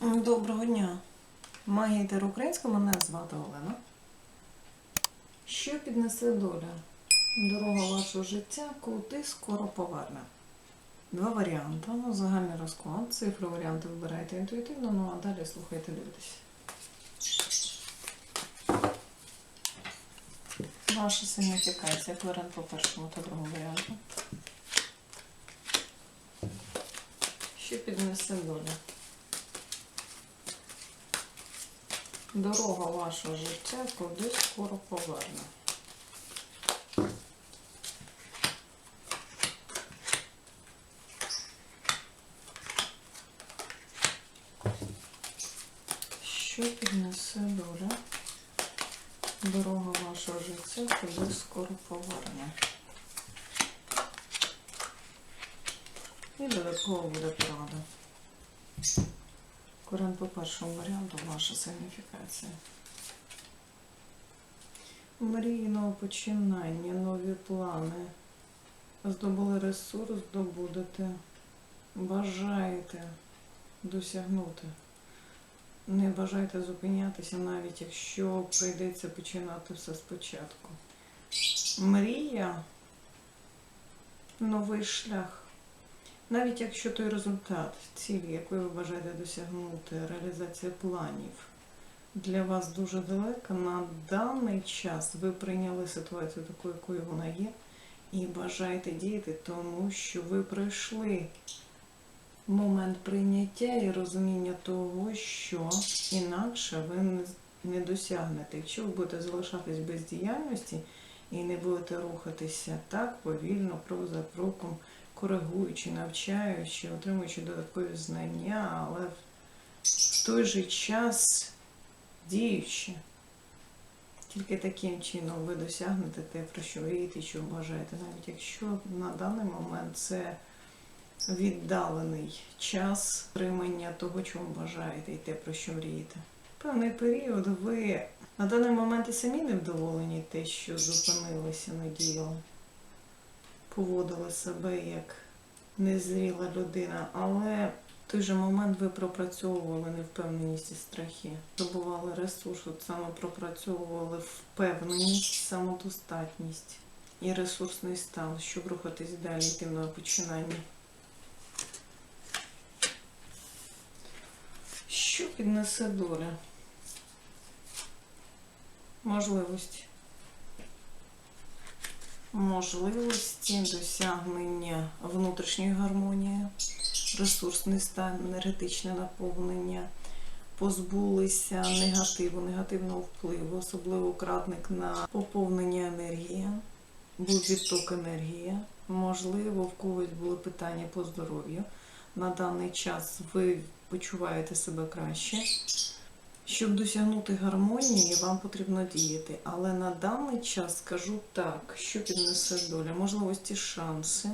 Доброго дня. Магія Тер Українська, мене звати Олена. Що піднесе доля? Дорога вашого життя, кути скоро поверне. Два варіанти. Ну, загальний розклад. Цифри варіанти вибирайте інтуїтивно, ну а далі слухайте, дивитесь. Ваша сигніфікація. Варіант по першому та другому варіанту. Що піднесе доля? Дорога вашого життя кудись скоро поверне. Що піднесе доля? Дорога вашого життя кудись скоро поверне. І додатково буде порада. Корен по першому варіанту ваша сигніфікація. Мрії нового починання, нові плани. Здобули ресурс, здобудете. Бажаєте досягнути. Не бажайте зупинятися, навіть якщо прийдеться починати все спочатку. Мрія новий шлях. Навіть якщо той результат, цілі, якої ви бажаєте досягнути, реалізація планів для вас дуже далека, на даний час ви прийняли ситуацію такою, якою вона є, і бажаєте діяти, тому що ви пройшли момент прийняття і розуміння того, що інакше ви не досягнете. Якщо ви будете залишатись без діяльності і не будете рухатися так повільно, крок за кроком, коригуючи, навчаючи, отримуючи додаткові знання, але в той же час діючи. Тільки таким чином ви досягнете те, про що мрієте, що бажаєте, навіть якщо на даний момент це віддалений час отримання того, чого бажаєте, і те, про що мрієте. Певний період ви на даний момент і самі невдоволені те, що зупинилися, не діяли поводили себе як незріла людина, але в той же момент ви пропрацьовували невпевненість і страхи, добували ресурс, от саме пропрацьовували впевненість, самодостатність і ресурсний стан, щоб рухатись далі йти нове починання. Що піднесе доля? Можливості можливості досягнення внутрішньої гармонії, ресурсний стан, енергетичне наповнення, позбулися негативу, негативного впливу, особливо кратник на поповнення енергії, був відток енергії. Можливо, в когось були питання по здоров'ю. На даний час ви почуваєте себе краще. Щоб досягнути гармонії, вам потрібно діяти. Але на даний час скажу так, що піднесе доля, можливості, шанси,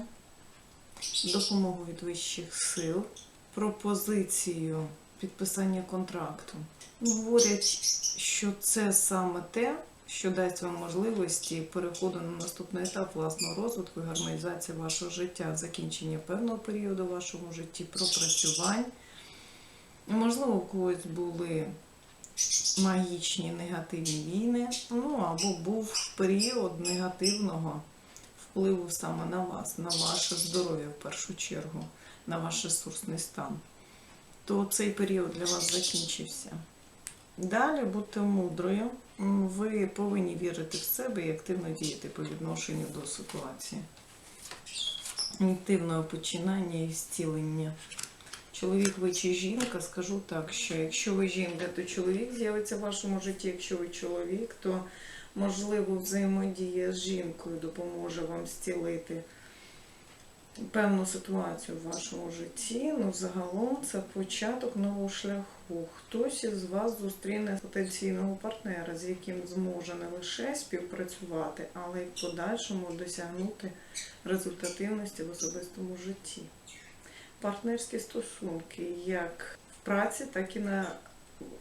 допомогу від вищих сил, пропозицію підписання контракту. Говорять, що це саме те, що дасть вам можливості переходу на наступний етап власного розвитку і гармонізації вашого життя, закінчення певного періоду в вашому житті, пропрацювань. Можливо, у когось були магічні негативні війни, ну або був період негативного впливу саме на вас, на ваше здоров'я в першу чергу, на ваш ресурсний стан, то цей період для вас закінчився. Далі будьте мудрою, ви повинні вірити в себе і активно діяти по відношенню до ситуації. Активного починання і зцілення чоловік ви чи жінка, скажу так, що якщо ви жінка, то чоловік з'явиться в вашому житті. Якщо ви чоловік, то можливо взаємодія з жінкою допоможе вам зцілити певну ситуацію в вашому житті. Ну, загалом це початок нового шляху. Хтось із вас зустріне потенційного партнера, з яким зможе не лише співпрацювати, але й в подальшому досягнути результативності в особистому житті партнерські стосунки як в праці, так і на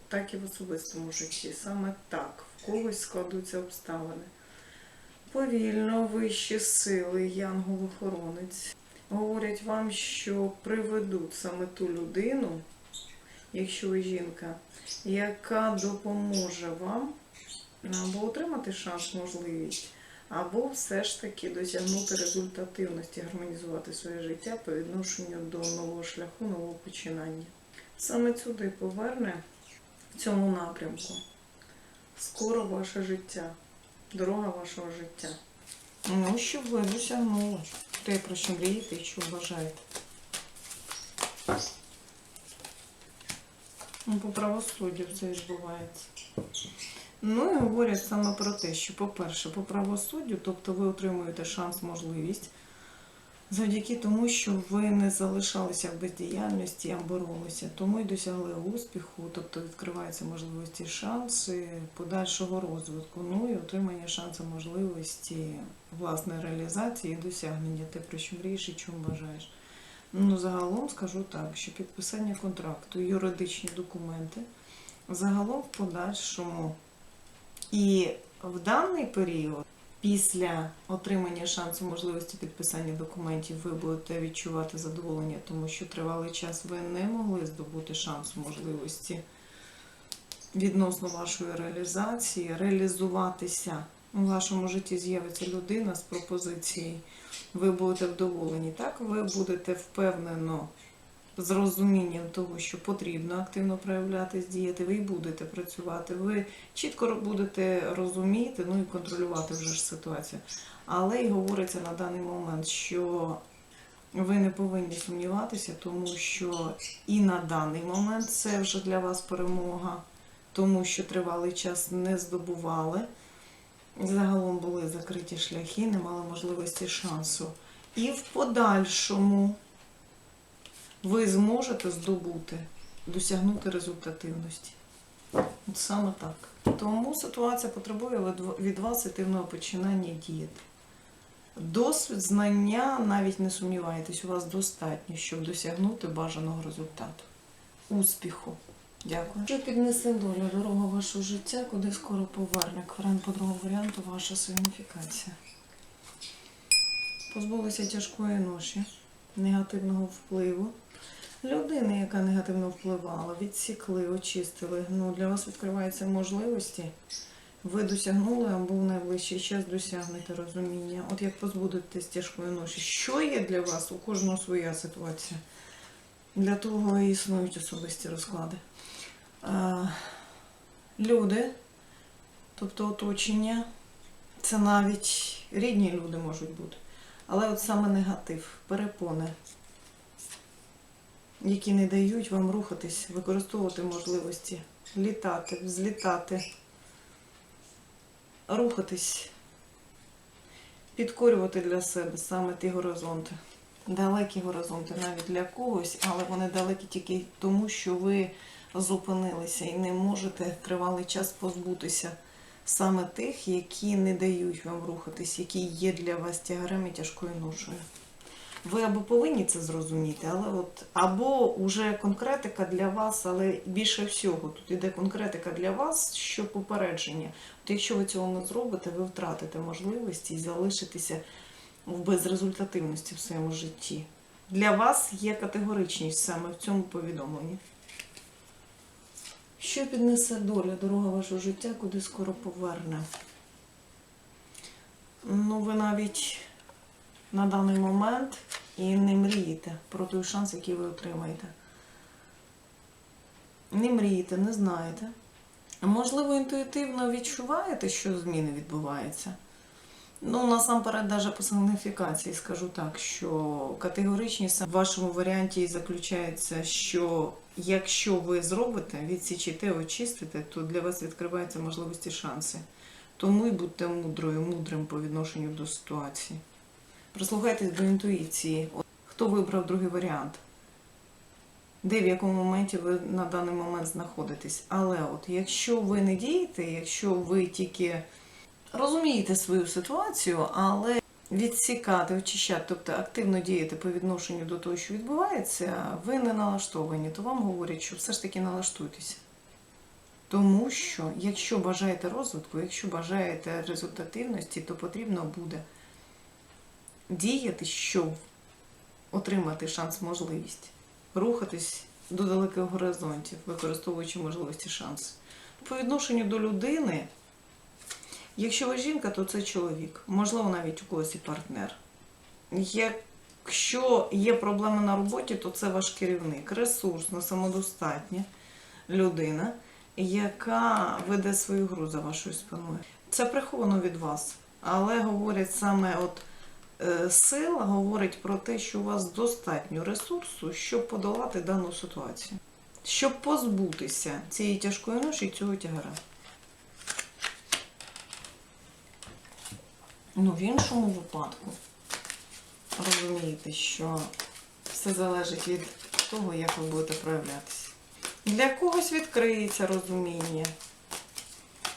так і в особистому житті. Саме так в когось складуться обставини. Повільно вищі сили, янгол-охоронець говорять вам, що приведуть саме ту людину, якщо ви жінка, яка допоможе вам або отримати шанс, можливість, або все ж таки досягнути результативності, гармонізувати своє життя по відношенню до нового шляху, нового починання. Саме сюди поверне в цьому напрямку скоро ваше життя, дорога вашого життя. Ну, щоб ви досягнули те, про що мрієте і що бажаєте. Ну, по правосуддю все відбувається. Ну і говорять саме про те, що, по-перше, по правосуддю, тобто ви отримуєте шанс, можливість, завдяки тому, що ви не залишалися в бездіяльності, а боролися, тому й досягли успіху, тобто відкриваються можливості, шанси подальшого розвитку, ну і отримання шансу можливості власної реалізації і досягнення, те, про що мрієш і чому бажаєш. Ну, загалом скажу так, що підписання контракту, юридичні документи, загалом в подальшому і в даний період, після отримання шансу можливості підписання документів, ви будете відчувати задоволення, тому що тривалий час ви не могли здобути шансу можливості відносно вашої реалізації, реалізуватися. У вашому житті з'явиться людина з пропозицією ви будете вдоволені. Так, ви будете впевнено з розумінням того, що потрібно активно проявлятись, діяти, ви й будете працювати. Ви чітко будете розуміти, ну і контролювати вже ж ситуацію. Але й говориться на даний момент, що ви не повинні сумніватися, тому що і на даний момент це вже для вас перемога, тому що тривалий час не здобували. Загалом були закриті шляхи, не мали можливості шансу. І в подальшому ви зможете здобути, досягнути результативності. От саме так. Тому ситуація потребує від- вас активного починання діяти. Досвід, знання, навіть не сумнівайтесь, у вас достатньо, щоб досягнути бажаного результату. Успіху! Дякую. Що піднесе доля дорога вашого життя, куди скоро поверне? Кварен по другому варіанту ваша сигніфікація. Позбулися тяжкої ноші, негативного впливу. Людини, яка негативно впливала, відсікли, очистили. Ну, для вас відкриваються можливості. Ви досягнули або в найближчий час досягнете розуміння. От як позбудетесь тяжкої ноші. Що є для вас? У кожного своя ситуація. Для того і існують особисті розклади. Е, Люди, тобто оточення, це навіть рідні люди можуть бути. Але от саме негатив, перепони, які не дають вам рухатись, використовувати можливості, літати, взлітати, рухатись, підкорювати для себе саме ті горизонти. Далекі горизонти навіть для когось, але вони далекі тільки тому, що ви зупинилися і не можете тривалий час позбутися саме тих, які не дають вам рухатись, які є для вас тягарем і тяжкою ношею. Ви або повинні це зрозуміти, але от або вже конкретика для вас, але більше всього тут іде конкретика для вас, що попередження. От якщо ви цього не зробите, ви втратите можливості і залишитеся в безрезультативності в своєму житті. Для вас є категоричність саме в цьому повідомленні. Що піднесе доля, дорога вашого життя, куди скоро поверне? Ну, ви навіть на даний момент і не мрієте про той шанс, який ви отримаєте. Не мрієте, не знаєте. Можливо, інтуїтивно відчуваєте, що зміни відбуваються. Ну, насамперед, навіть по сигніфікації скажу так, що категоричність в вашому варіанті і заключається, що якщо ви зробите, відсічите, очистите, то для вас відкриваються можливості шанси. Тому і будьте мудрою, мудрим по відношенню до ситуації. Прислухайтесь до інтуїції. Хто вибрав другий варіант? Де в якому моменті ви на даний момент знаходитесь? Але от якщо ви не дієте, якщо ви тільки розумієте свою ситуацію, але відсікати, очищати, тобто активно діяти по відношенню до того, що відбувається, ви не налаштовані, то вам говорять, що все ж таки налаштуйтеся. Тому що, якщо бажаєте розвитку, якщо бажаєте результативності, то потрібно буде діяти, щоб отримати шанс, можливість, рухатись до далеких горизонтів, використовуючи можливості шанси. По відношенню до людини, якщо ви жінка, то це чоловік, можливо, навіть у когось і партнер. Якщо є проблеми на роботі, то це ваш керівник, ресурсна, самодостатня людина, яка веде свою гру за вашою спиною. Це приховано від вас, але говорять саме от е, сила говорить про те, що у вас достатньо ресурсу, щоб подолати дану ситуацію, щоб позбутися цієї тяжкої ноші і цього тягара. Ну, в іншому випадку розумієте, що все залежить від того, як ви будете проявлятися. Для когось відкриється розуміння,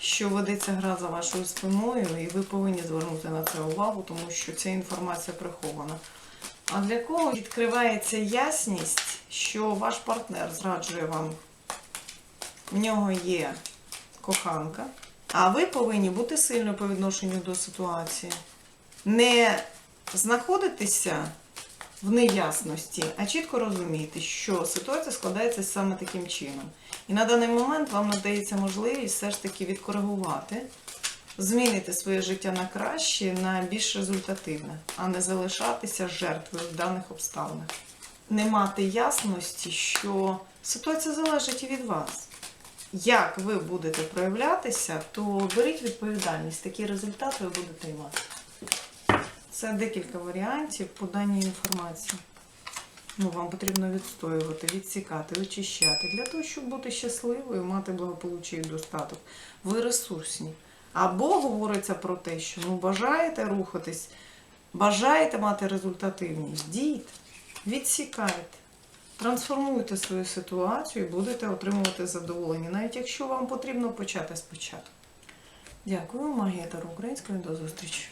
що ведеться гра за вашою спиною, і ви повинні звернути на це увагу, тому що ця інформація прихована. А для когось відкривається ясність, що ваш партнер зраджує вам. В нього є коханка, а ви повинні бути сильною по відношенню до ситуації. Не знаходитися в неясності, а чітко розуміти, що ситуація складається саме таким чином. І на даний момент вам надається можливість все ж таки відкоригувати, змінити своє життя на краще, на більш результативне, а не залишатися жертвою в даних обставинах. Не мати ясності, що ситуація залежить і від вас. Як ви будете проявлятися, то беріть відповідальність. Такий результат ви будете мати. Це декілька варіантів по даній інформації. Ну, вам потрібно відстоювати, відсікати, вичищати для того, щоб бути щасливою, мати благополуччя і достаток. Ви ресурсні. Або говориться про те, що ну, бажаєте рухатись, бажаєте мати результативність, дійте, відсікайте, трансформуйте свою ситуацію і будете отримувати задоволення, навіть якщо вам потрібно почати спочатку. Дякую, магія Таро Української. До зустрічі!